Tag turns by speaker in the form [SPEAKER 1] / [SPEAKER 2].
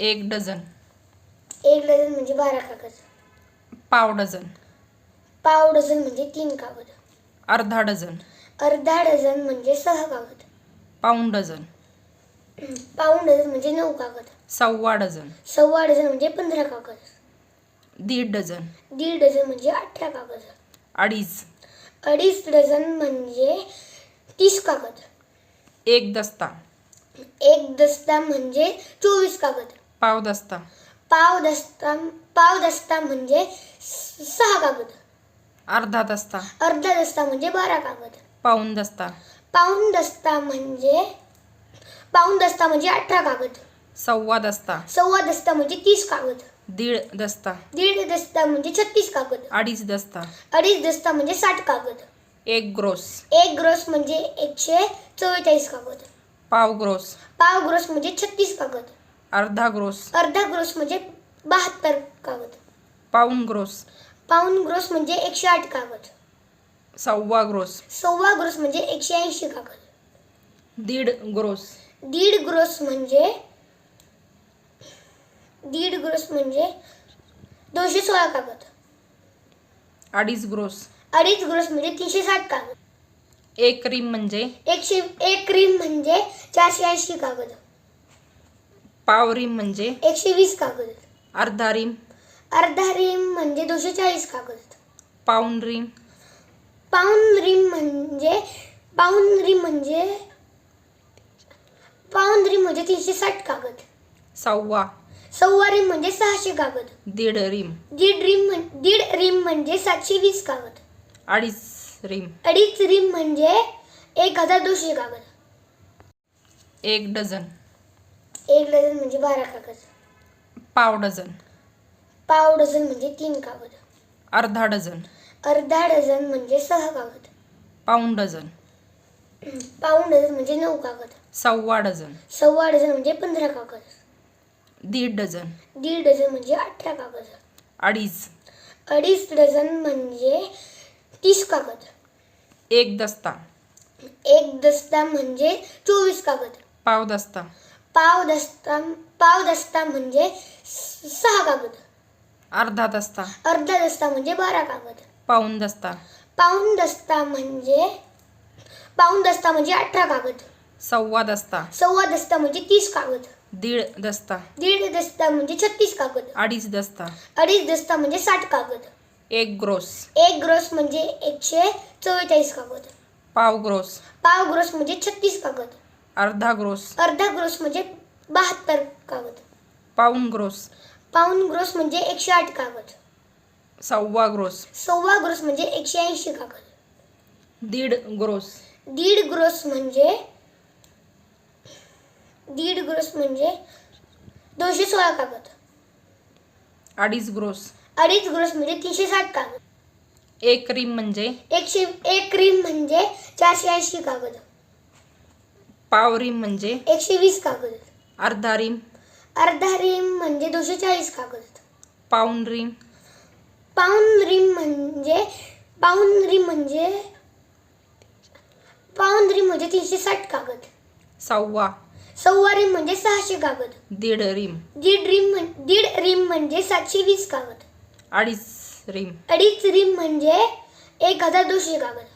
[SPEAKER 1] एक डझन.
[SPEAKER 2] एक डझन म्हणजे बारा कागद.
[SPEAKER 1] पाव डझन.
[SPEAKER 2] पाव डझन म्हणजे तीन कागद.
[SPEAKER 1] अर्धा डझन.
[SPEAKER 2] अर्धा डझन म्हणजे सहा कागद.
[SPEAKER 1] पाऊण डझन.
[SPEAKER 2] पाऊण डझन म्हणजे नऊ कागद.
[SPEAKER 1] सव्वा डझन.
[SPEAKER 2] सव्वा डझन म्हणजे पंधरा कागद.
[SPEAKER 1] दीड डझन.
[SPEAKER 2] दीड डझन म्हणजे अठरा कागद.
[SPEAKER 1] अडीच.
[SPEAKER 2] अडीच डझन म्हणजे तीस कागद.
[SPEAKER 1] एक दस्ता.
[SPEAKER 2] एक दस्ता म्हणजे चोवीस कागद.
[SPEAKER 1] पाव दस्ता
[SPEAKER 2] पाव दस्ता पाव दस्ता म्हणजे सहा कागद.
[SPEAKER 1] अर्धा दस्ता.
[SPEAKER 2] अर्धा दस्ता म्हणजे बारा कागद.
[SPEAKER 1] पाऊण दस्ता
[SPEAKER 2] पाऊण दस्ता म्हणजे पाऊण दस्ता म्हणजे अठरा कागद.
[SPEAKER 1] सव्वा दस्ता.
[SPEAKER 2] सव्वा दस्ता म्हणजे तीस कागद.
[SPEAKER 1] दीड दस्ता.
[SPEAKER 2] दीड दस्ता म्हणजे छत्तीस कागद.
[SPEAKER 1] अडीच दस्ता.
[SPEAKER 2] अडीच दस्ता म्हणजे साठ कागद.
[SPEAKER 1] एक ग्रोस.
[SPEAKER 2] एक ग्रोस म्हणजे एकशे चव्वेचाळीस कागद.
[SPEAKER 1] पाव ग्रोस.
[SPEAKER 2] पाव ग्रोस म्हणजे छत्तीस कागद.
[SPEAKER 1] अर्धा ग्रोस.
[SPEAKER 2] अर्धा ग्रोस म्हणजे बहात्तर कागद.
[SPEAKER 1] पाऊण ग्रोस.
[SPEAKER 2] पाऊण ग्रोस म्हणजे एकशे आठ कागद.
[SPEAKER 1] सव्वा ग्रोस.
[SPEAKER 2] सव्वा ग्रोस म्हणजे एकशे ऐंशी कागद.
[SPEAKER 1] दीड ग्रोस.
[SPEAKER 2] दीड ग्रोस म्हणजे दीड ग्रोस म्हणजे दोनशे सोळा कागद.
[SPEAKER 1] अडीच ग्रोस.
[SPEAKER 2] अडीच ग्रोस म्हणजे तीनशे साठ कागद.
[SPEAKER 1] एक रिम म्हणजे?
[SPEAKER 2] एकशे एक रिम म्हणजे चारशे ऐंशी कागद.
[SPEAKER 1] पाव रिम म्हणजे?
[SPEAKER 2] एकशे वीस कागद.
[SPEAKER 1] अर्धा रिम.
[SPEAKER 2] अर्धा रिम म्हणजे दोनशे चाळीस कागद.
[SPEAKER 1] पाऊण रिम.
[SPEAKER 2] पाऊन रिम म्हणजे पाऊन रिम म्हणजे पाऊन रिम म्हणजे तीनशे साठ कागद.
[SPEAKER 1] सव्वा.
[SPEAKER 2] सव्वा रिम म्हणजे सहाशे कागद.
[SPEAKER 1] दीड रिम.
[SPEAKER 2] दीड रिम म्हण- दीड रिम म्हणजे सातशे वीस कागद.
[SPEAKER 1] अडीच रिम.
[SPEAKER 2] अडीच रिम म्हणजे एक हजार दोनशे कागद.
[SPEAKER 1] एक डझन.
[SPEAKER 2] एक डझन म्हणजे बारा कागद.
[SPEAKER 1] पाव डझन.
[SPEAKER 2] पाव डझन म्हणजे तीन कागद.
[SPEAKER 1] अर्धा डझन.
[SPEAKER 2] अर्धा डझन म्हणजे सहा कागद.
[SPEAKER 1] पाऊण डझन.
[SPEAKER 2] पाऊण डझन म्हणजे नऊ कागद.
[SPEAKER 1] सव्वा डझन.
[SPEAKER 2] सव्वा डझन म्हणजे पंधरा कागद.
[SPEAKER 1] दीड डझन.
[SPEAKER 2] दीड डझन म्हणजे अठरा कागद.
[SPEAKER 1] अडीच.
[SPEAKER 2] अडीच डझन म्हणजे तीस कागद.
[SPEAKER 1] एक दस्ता.
[SPEAKER 2] एक दस्ता म्हणजे चोवीस कागद.
[SPEAKER 1] पाव दस्ता.
[SPEAKER 2] पाव दस्ता पाव दस्ता म्हणजे सहा कागद.
[SPEAKER 1] अर्धा दस्ता.
[SPEAKER 2] अर्धा दस्ता म्हणजे बारा कागद.
[SPEAKER 1] पाऊण दस्ता.
[SPEAKER 2] पाऊण दस्ता म्हणजे पाऊण दस्ता म्हणजे अठरा कागद.
[SPEAKER 1] सव्वा दस्ता.
[SPEAKER 2] सव्वा दस्ता म्हणजे तीस कागद.
[SPEAKER 1] दीड दस्ता.
[SPEAKER 2] दीड दस्ता म्हणजे छत्तीस कागद.
[SPEAKER 1] अडीच दस्ता.
[SPEAKER 2] अडीच दस्ता म्हणजे साठ कागद.
[SPEAKER 1] एक ग्रोस.
[SPEAKER 2] एक ग्रोस म्हणजे एकशे चव्वेचाळीस कागद.
[SPEAKER 1] पाव ग्रोस.
[SPEAKER 2] पाव ग्रोस म्हणजे छत्तीस कागद.
[SPEAKER 1] अर्धा ग्रोस.
[SPEAKER 2] अर्धा ग्रोस म्हणजे बहात्तर कागद.
[SPEAKER 1] पाऊण ग्रोस.
[SPEAKER 2] पाऊण ग्रोस म्हणजे एकशे आठ कागद.
[SPEAKER 1] सव्वा ग्रोस.
[SPEAKER 2] सव्वा ग्रोस म्हणजे एकशे ऐंशी कागद.
[SPEAKER 1] दीड ग्रोस.
[SPEAKER 2] दीड ग्रोस म्हणजे दीड ग्रोस म्हणजे दोनशे सोळा कागद.
[SPEAKER 1] अडीच ग्रोस.
[SPEAKER 2] अडीच ग्रोस म्हणजे तीनशे साठ कागद.
[SPEAKER 1] एक रिम म्हणजे?
[SPEAKER 2] एकशे एक रिम म्हणजे चारशे ऐंशी कागद.
[SPEAKER 1] पाव रिम म्हणजे?
[SPEAKER 2] एकशे वीस कागद.
[SPEAKER 1] अर्धा रिम.
[SPEAKER 2] अर्धा रिम म्हणजे दोनशे चाळीस कागद.
[SPEAKER 1] पाऊण रिम.
[SPEAKER 2] पाऊन रिम म्हणजे पाऊन रिम म्हणजे पाऊन रिम म्हणजे तीनशे साठ कागद.
[SPEAKER 1] सव्वा.
[SPEAKER 2] सव्वा रिम म्हणजे सहाशे कागद.
[SPEAKER 1] दीड रिम.
[SPEAKER 2] दीड रिम म्हण- दीड रिम म्हणजे सातशे वीस कागद.
[SPEAKER 1] अडीच रिम.
[SPEAKER 2] अडीच रिम म्हणजे एक हजार दोनशे कागद.